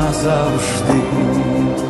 Назавжди.